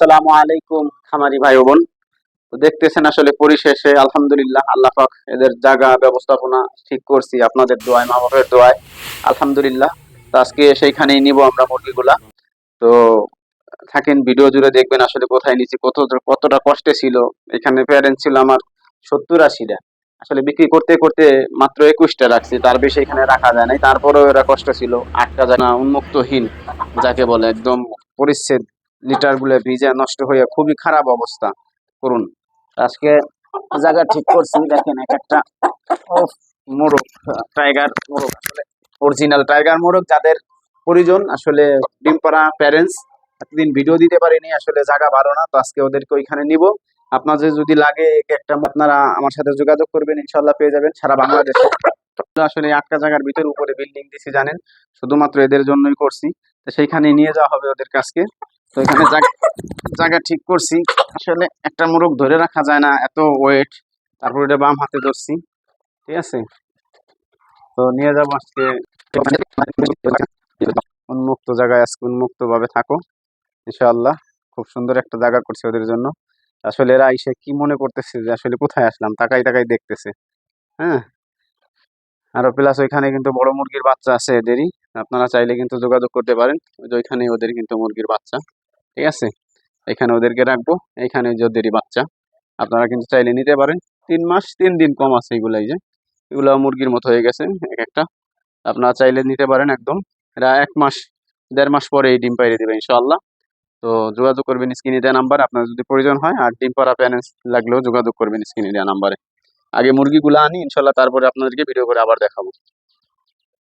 আসসালামু আলাইকুম খামারি ভাই বোন। তো দেখতেছেন আসলে পরিশেষে আলহামদুলিল্লাহ আল্লাহ পাক এদের জায়গা ব্যবস্থাপনা ঠিক করছি, আপনাদের দোয়ায় মা বাবার দোয়ায়। আলহামদুলিল্লাহ। তো আজকে সেইখানেই নিব আমরা মুরগিগুলা। তো থাকেন, ভিডিও জুড়ে দেখবেন আসলে কোথায় নিচ্ছি কত কতটা কষ্টে ছিল। এখানে প্যারেন্ট ছিল আমার সত্তর আশিটা। আসলে বিক্রি করতে করতে মাত্র একুশটা রাখছি, তার বেশি এখানে রাখা যায় নাই। তারপরেও এরা কষ্ট ছিল, আটটা জানা উন্মুক্তহীন, যাকে বলে একদম পরিচ্ছেদ। লিটারগুলো ভিজে নষ্ট হয়ে খুবই খারাপ অবস্থা। করুন। আজকে জায়গা ঠিক করছি দেখেন এক একটা মোরগ টাইগার মোরগ। আসলে অরিজিনাল টাইগার মোরগ, যাদের প্রয়োজন, আসলে ডিমপাড়া প্যারেন্টস এতদিন ভিডিও দিতে পারিনি, আসলে জায়গা ভালো না, তো আজকে ওদেরকে ওইখানে নিব। আপনাদের যদি লাগে একটা আপনারা আমার সাথে যোগাযোগ করবেন ইনশাল্লাহ পেয়ে যাবেন, সারা বাংলাদেশে। আসলে আটকা জায়গার ভিতর উপরে বিল্ডিং দিছি, জানেন? শুধুমাত্র এদের জন্যই করছি। তো সেইখানে নিয়ে যাওয়া হবে ওদের কাছকে তো এখানে জায়গা- ঠিক করছি। আসলে একটা মোরগ ধরে রাখা যায় না, এত ওয়েট তারপর এটা বাম হাতে ধরছি, ঠিক আছে? তো নিয়ে যাব আজকে উন্মুক্ত জায়গায়, আজকে উন্মুক্ত ভাবে থাকো, ইনশাআল্লাহ। খুব সুন্দর একটা জায়গা করছে ওদের জন্য। আসলে এরা এসে কি মনে করতেছে যে আসলে কোথায় আসলাম? তাকাই তাকাই দেখতেছে হ্যাঁ? আরও প্লাস ওইখানে কিন্তু বড় মুরগির বাচ্চা আছে এদেরই। আপনারা চাইলে কিন্তু যোগাযোগ করতে পারেন। ওই ওইখানে ওদের কিন্তু মুরগির বাচ্চা। ঠিক আছে? এখানে ওদেরকে রাখব। এখানে ওই যে ওদেরই বাচ্চা, আপনারা কিন্তু চাইলে নিতে পারেন। তিন মাস, তিন দিন কম আছে এগুলাই যে। এগুলো মুরগির মতো হয়ে গেছে এক একটা। আপনারা চাইলে নিতে পারেন একদম। এরা এক মাস, দেড় মাস পরে এই ডিম পাইরে দেবে ইনশাআল্লাহ। তো যোগাযোগ করবেন স্ক্রিনে দেওয়া নাম্বার, আপনার যদি প্রয়োজন হয়, আর ডিম পাড়া প্যানেস লাগলেও যোগাযোগ করবেন স্ক্রিনে দেওয়া নাম্বারে। আগে মুরগিগুলো আনি ইনশাল্লাহ তারপরে আপনাদেরকে ভিডিও করে আবার দেখাবো।